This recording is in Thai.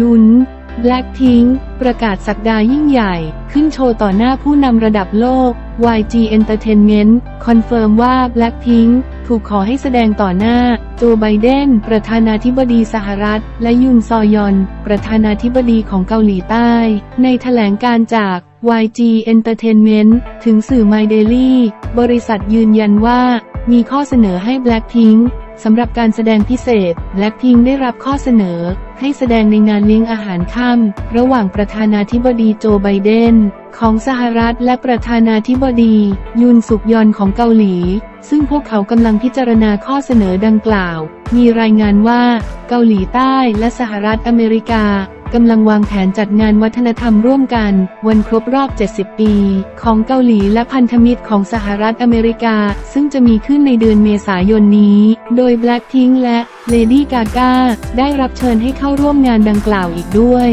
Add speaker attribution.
Speaker 1: ลุ้น Blackpink ประกาศสักดายิ่งใหญ่ ขึ้นโชว์ต่อหน้าผู้นำระดับโลก YG Entertainment คอนเฟิร์มว่า Blackpink ถูกขอให้แสดงต่อหน้า โจไบเดน ประธานาธิบดีสหรัฐ และยุนซอยอน ประธานาธิบดีของเกาหลีใต้ ในแถลงการจาก YG Entertainment ถึงสื่อ My Daily บริษัทยืนยันว่า มีข้อเสนอให้ Blackpink สำหรับการแสดงพิเศษ แบล็คพิงได้รับข้อเสนอ ให้แสดงในงานเลี้ยงอาหารค่ำระหว่างประธานาธิบดีโจไบเดน ของสหรัฐและประธานาธิบดี ยุนสุกยอนของเกาหลี ซึ่งพวกเขากำลังพิจารณาข้อเสนอดังกล่าว มีรายงานว่า เกาหลีใต้และสหรัฐอเมริกา กำลังวางแผนจัดงานวัฒนธรรมร่วมกัน วันครบรอบ 70 ปี ของเกาหลีและพันธมิตรของสหรัฐอเมริกา ซึ่งจะมีขึ้นในเดือนเมษายนนี้ โดย Blackpink และ Lady Gaga ได้รับเชิญให้เข้าร่วมงานดังกล่าวอีกด้วย